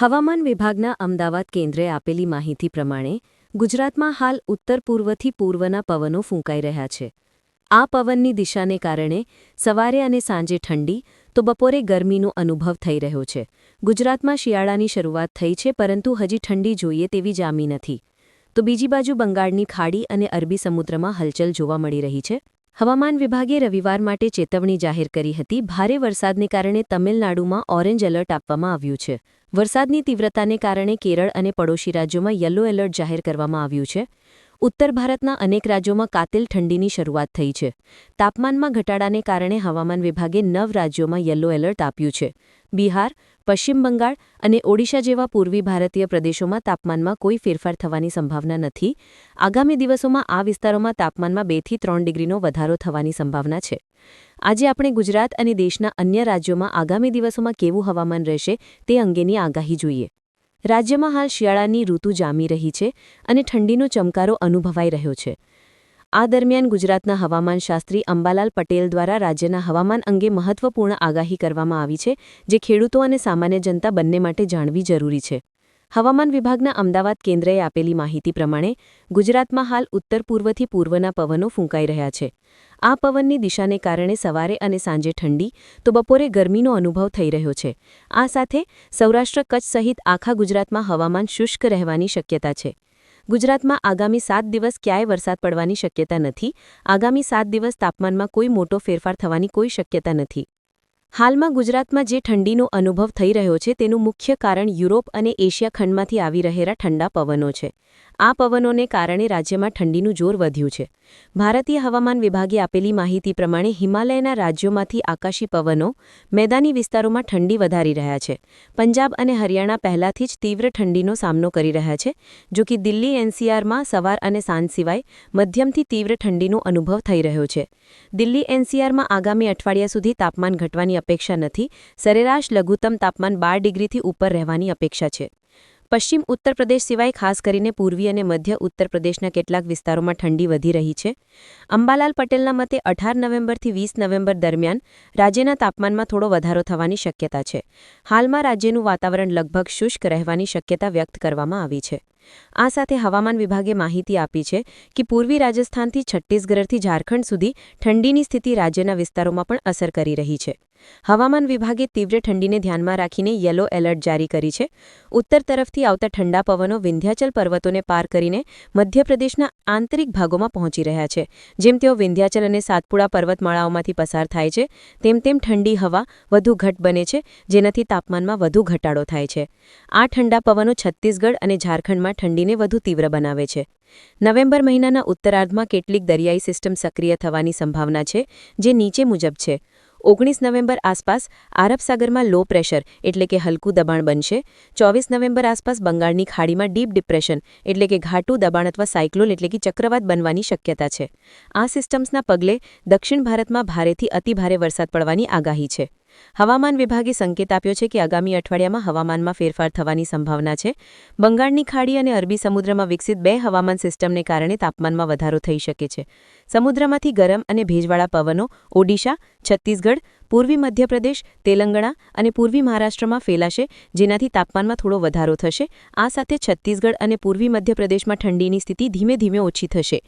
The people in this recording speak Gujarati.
હવામાન વિભાગના અમદાવાદ કેન્દ્રે આપેલી માહિતી પ્રમાણે, ગુજરાતમાં હાલ ઉત્તર પૂર્વથી પૂર્વના પવનો ફૂંકાઈ રહ્યા છે. આ પવનની દિશાને કારણે સવારે અને સાંજે ઠંડી, તો બપોરે ગરમીનો અનુભવ થઈ રહ્યો છે. ગુજરાતમાં શિયાળાની શરૂઆત થઈ છે, પરંતુ હજી ઠંડી જોઈએ તેવી જામી નથી. તો બીજી બાજુ બંગાળની ખાડી અને અરબી સમુદ્રમાં હલચલ જોવા મળી રહી છે. હવામાન વિભાગે રવિવાર માટે ચેતવણી જાહેર કરી હતી. ભારે વરસાદને કારણે તમિલનાડુમાં ઓરેન્જ એલર્ટ આપવામાં આવ્યું છે. વરસાદની તીવ્રતાને કારણે કેરળ અને પડોશી રાજ્યોમાં યલો એલર્ટ જાહેર કરવામાં આવ્યું છે. ઉત્તર ભારતના અનેક રાજ્યોમાં કાતિલ ઠંડીની શરૂઆત થઈ છે. તાપમાનમાં ઘટાડાને કારણે હવામાન વિભાગે નવ રાજ્યોમાં યલો એલર્ટ આપ્યું છે. બિહાર, પશ્ચિમ બંગાળ અને ઓડિશા જેવા પૂર્વી ભારતીય પ્રદેશોમાં તાપમાનમાં કોઈ ફેરફાર થવાની સંભાવના નથી. આગામી દિવસોમાં આ વિસ્તારોમાં તાપમાનમાં બેથી ત્રણ ડિગ્રીનો વધારો થવાની સંભાવના છે. આજે આપણે ગુજરાત અને દેશના અન્ય રાજ્યોમાં આગામી દિવસોમાં કેવું હવામાન રહેશે તે અંગેની આગાહી જોઈએ. રાજ્યમાં હાલ શિયાળાની ઋતુ જામી રહી છે અને ઠંડીનો ચમકારો અનુભવાઈ રહ્યો છે. આ દરમિયાન ગુજરાતના હવામાનશાસ્ત્રી અંબાલાલ પટેલ દ્વારા રાજ્યના હવામાન અંગે મહત્વપૂર્ણ આગાહી કરવામાં આવી છે, જે ખેડૂતો અને સામાન્ય જનતા બંને માટે જાણવી જરૂરી છે. હવામાન વિભાગના અમદાવાદ કેન્દ્રએ આપેલી માહિતી પ્રમાણે ગુજરાતમાં હાલ ઉત્તર પૂર્વથી પૂર્વના પવનો ફૂંકાઈ રહ્યા છે. આ પવનની દિશાને કારણે સવારે અને સાંજે ઠંડી, તો બપોરે ગરમીનો અનુભવ થઈ રહ્યો છે. આ સાથે સૌરાષ્ટ્ર કચ્છ સહિત આખા ગુજરાતમાં હવામાન શુષ્ક રહેવાની શક્યતા છે. ગુજરાતમાં આગામી સાત દિવસ ક્યાંય વરસાદ પડવાની શક્યતા નથી. આગામી સાત દિવસ તાપમાનમાં કોઈ મોટો ફેરફાર થવાની કોઈ શક્યતા નથી. હાલમાં ગુજરાતમાં જે ઠંડીનો અનુભવ થઈ રહ્યો છે તેનું મુખ્ય કારણ યુરોપ અને એશિયા ખંડમાંથી આવી રહેલા ઠંડા પવનો છે. આ પવનોને કારણે રાજ્યમાં ઠંડીનું જોર વધ્યું છે. ભારતીય હવામાન વિભાગે આપેલી માહિતી પ્રમાણે હિમાલયના રાજ્યોમાંથી આકાશી પવનો મેદાની વિસ્તારોમાં ઠંડી વધારી રહ્યા છે. પંજાબ અને હરિયાણા પહેલાથી જ તીવ્ર ઠંડીનો સામનો કરી રહ્યા છે, જો કે દિલ્હી એનસીઆરમાં સવાર અને સાંજ સિવાય મધ્યમથી તીવ્ર ઠંડીનો અનુભવ થઈ રહ્યો છે. દિલ્હી એનસીઆરમાં આગામી અઠવાડિયા સુધી તાપમાન ઘટવાની અપેક્ષા નથી. સરેરાશ લઘુત્તમ તાપમાન બાર ડિગ્રીથી ઉપર રહેવાની અપેક્ષા છે. પશ્ચિમ ઉત્તર પ્રદેશ સિવાય ખાસ કરીને પૂર્વી અને મધ્ય ઉત્તર પ્રદેશના કેટલાક વિસ્તારોમાં ઠંડી વધી રહી છે. અંબાલાલ પટેલના મતે અઢાર નવેમ્બરથી વીસ નવેમ્બર દરમિયાન રાજ્યના તાપમાનમાં થોડો વધારો થવાની શક્યતા છે. હાલમાં રાજ્યનું વાતાવરણ લગભગ શુષ્ક રહેવાની શક્યતા વ્યક્ત કરવામાં આવી છે. આ સાથે હવામાન વિભાગે માહિતી આપી છે કે પૂર્વી રાજસ્થાનથી છત્તીસગઢથી ઝારખંડ સુધી ઠંડીની સ્થિતિ રાજ્યના વિસ્તારોમાં પણ અસર કરી રહી છે. હવામાન વિભાગે તીવ્ર ઠંડીને ધ્યાનમાં રાખીને યલો એલર્ટ જારી કરી છે. ઉત્તર તરફથી આવતા ઠંડા પવનો વિંધ્યાચલ પર્વતોને પાર કરીને મધ્યપ્રદેશના આંતરિક ભાગોમાં પહોંચી રહ્યા છે. જેમ તેઓ વિંધ્યાચલ અને સાતપુડા પર્વતમાળાઓમાંથી પસાર થાય છે, તેમ તેમ ઠંડી હવા વધુ ઘટ બને છે, જેનાથી તાપમાનમાં વધુ ઘટાડો થાય છે. આ ઠંડા પવનો છત્તીસગઢ અને ઝારખંડમાં ઠંડીને વધુ તીવ્ર બનાવે છે. નવેમ્બર મહિનાના ઉત્તરાર્ધમાં કેટલીક દરિયાઈ સિસ્ટમ સક્રિય થવાની સંભાવના છે, જે નીચે મુજબ છે. ઓગણીસ નવેમ્બર આસપાસ આરબ સાગરમાં લો પ્રેશર, એટલે કે હલકું દબાણ બનશે. ચોવીસ નવેમ્બર આસપાસ બંગાળની ખાડીમાં ડીપ ડિપ્રેશન, એટલે કે ઘાટું દબાણ અથવા સાયક્લોન, એટલે કે ચક્રવાત બનવાની શક્યતા છે. આ સિસ્ટમ્સના પગલે દક્ષિણ ભારતમાં ભારેથી અતિભારે વરસાદ પડવાની આગાહી છે. હવામાન વિભાગે સંકેત આપ્યો છે કે આગામી અઠવાડિયામાં હવામાનમાં ફેરફાર થવાની સંભાવના છે. બંગાળની ખાડી અને અરબી સમુદ્રમાં વિકસિત બે હવામાન સિસ્ટમને કારણે તાપમાનમાં વધારો થઈ શકે છે. સમુદ્રમાંથી ગરમ અને ભેજવાળા પવનો ઓડિશા, છત્તીસગઢ, પૂર્વી મધ્યપ્રદેશ, તેલંગણા અને પૂર્વી મહારાષ્ટ્રમાં ફેલાશે, જેનાથી તાપમાનમાં થોડો વધારો થશે. આ સાથે છત્તીસગઢ અને પૂર્વી મધ્યપ્રદેશમાં ઠંડીની સ્થિતિ ધીમે ધીમે ઓછી થશે.